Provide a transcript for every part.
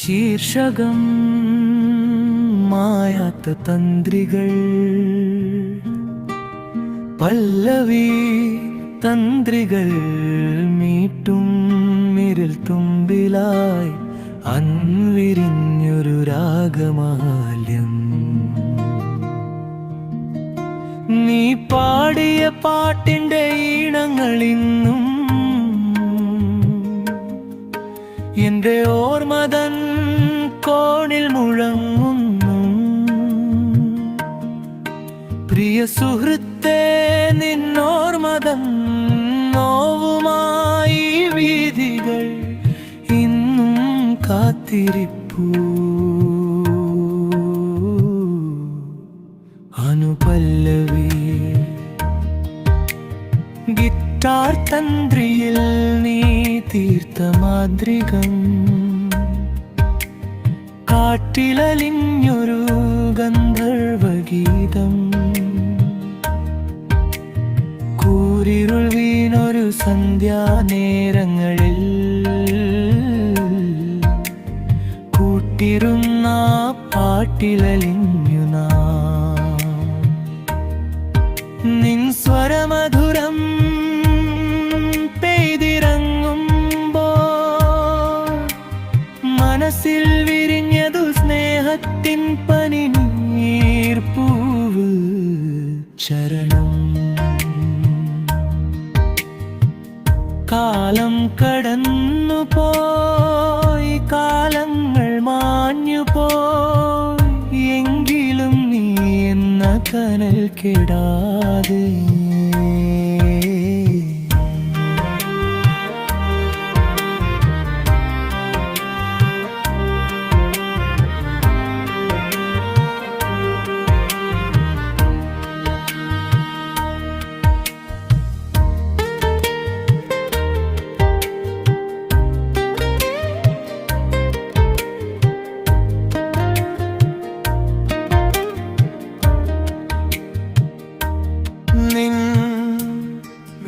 ശീർഷകം മായാത്ത തന്ത്രികൾ. പല്ലവി തന്ത്രികൾ മീട്ടും മിരിൽ തുമ്പിലായി അൻവിരിഞ്ഞൊരു രാഗമാല്യം. നീ പാടിയ പാട്ടിന്റെ ഈണങ്ങളിന്നും പ്രിയ സുഹൃത്തെ നിന്നോർമതൻ നോവുമായി വീതികൾ ഇന്നും കാത്തിരിപ്പൂ. അനുപല്ലവി ഗിറ്റാർ തന്ത്രിയിൽ നീ തീർത്ത മാതൃകം കാട്ടിലലിഞ്ഞൊരു ഗന്ധർവഗീതം. കൂരിരുൾ വീണൊരു സന്ധ്യാനേരങ്ങളിൽ കൂട്ടിരുന്ന പാട്ടിലലിഞ്ഞു നിൻ സ്വരമധുരം പെയ്തിറങ്ങുമ്പോ മനസ്സിൽ വിരിഞ്ഞതു സ്നേഹത്തിൻ പനിനീർപ്പൂവ് കാലം കടന്നു പോയി കാലങ്ങൾ മാഞ്ഞു പോയി എങ്കിലും നീ എന്ന കനൽ കെടാതെ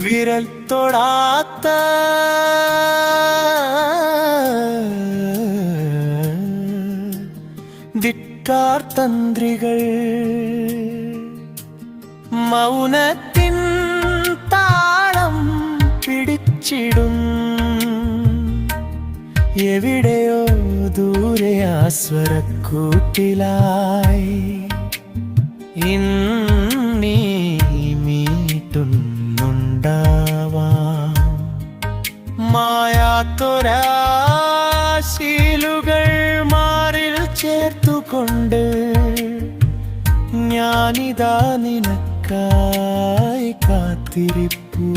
വിരൽ തൊടാത്ത ദിക്കാർ തന്ത്രികൾ മൗനത്തിൻ താളം പിടിച്ചിടും. എവിടെയോ ദൂരെ ആസ്വരക്കൂട്ടിലായി മായാത്തൊരാശീലുകൾ മാറിൽ ചേർത്തുകൊണ്ട് ഞാനിതാ നിനക്കായി കാത്തിരിപ്പൂ.